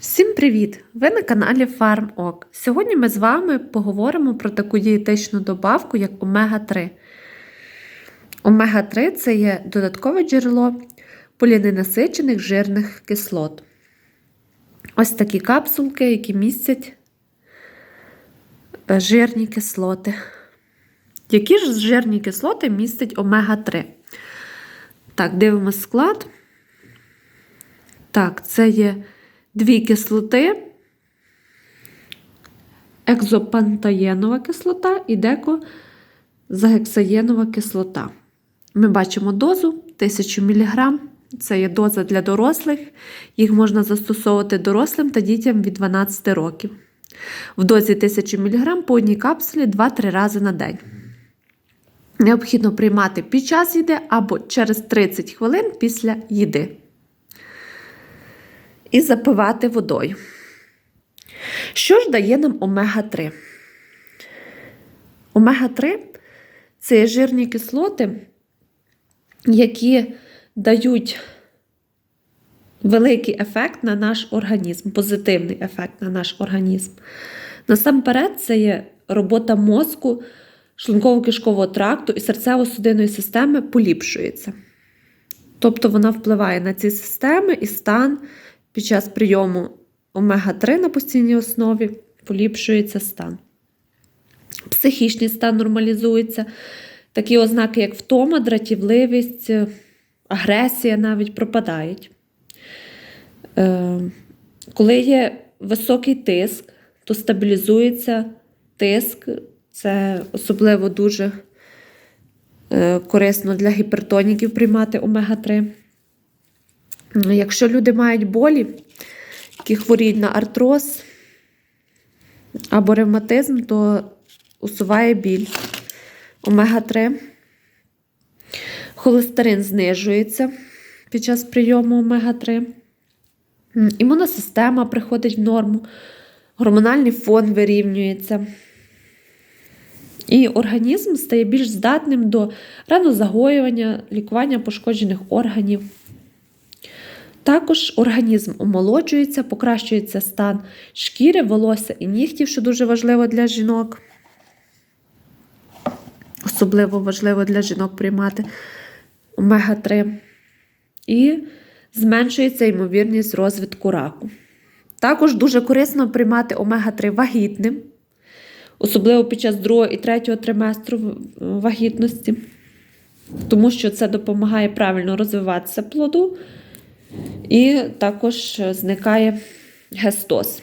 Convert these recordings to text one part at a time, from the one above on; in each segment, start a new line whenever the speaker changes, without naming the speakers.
Всім привіт! Ви на каналі FarmOk. Сьогодні ми з вами поговоримо про таку дієтичну добавку, як омега-3. Омега-3 це є додаткове джерело поліненасичених жирних кислот. Ось такі капсулки, які містять е, жирні кислоти. Які ж жирні кислоти містить омега-3? Так, дивимось склад. Так, це є дві кислоти, екзопантаєнова кислота і декозагексаєнова кислота. Ми бачимо дозу 1000 мг. Це є доза для дорослих. Їх можна застосовувати дорослим та дітям від 12 років. В дозі 1000 мг по одній капсулі 2-3 рази на день. Необхідно приймати під час їди або через 30 хвилин після їди і запивати водою. Що ж дає нам омега-3? Омега-3 це жирні кислоти, які дають великий ефект на наш організм, позитивний ефект на наш організм. Насамперед, це є робота мозку, шлунково-кишкового тракту і серцево-судинної системи поліпшується. Тобто вона впливає на ці системи і стан під час прийому омега-3 на постійній основі поліпшується стан. Психічний стан нормалізується. Такі ознаки, як втома, дратівливість, агресія навіть пропадають. Е, коли є високий тиск, то стабілізується тиск, це особливо дуже е, корисно для гіпертоніків приймати омега-3. Якщо люди мають болі, які хворіють на артроз або ревматизм, то усуває біль. Омега-3. Холестерин знижується під час прийому омега-3. Імунна система приходить в норму, гормональний фон вирівнюється. І організм стає більш здатним до ранозагоювання, лікування пошкоджених органів. Також організм омолоджується, покращується стан шкіри, волосся і нігтів, що дуже важливо для жінок. Особливо важливо для жінок приймати омега-3. І зменшується ймовірність розвитку раку. Також дуже корисно приймати омега-3 вагітним, особливо під час другого і третього триместру вагітності, тому що це допомагає правильно розвиватися плоду. І також зникає гестоз,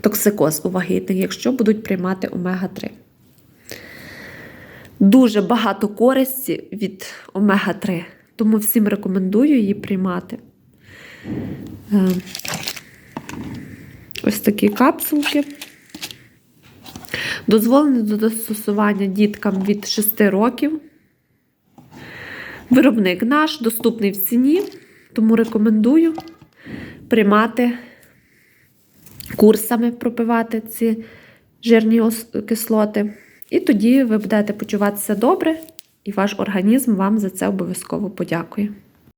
токсикоз у вагітних, якщо будуть приймати омега-3. Дуже багато користі від омега-3, тому всім рекомендую її приймати. Е, ось такі капсулки. Дозволені до застосування діткам від 6 років. Виробник наш доступний в ціні. Тому рекомендую приймати курсами пропивати ці жирні кислоти. І тоді ви будете почуватися добре, і ваш організм вам за це обов'язково подякує.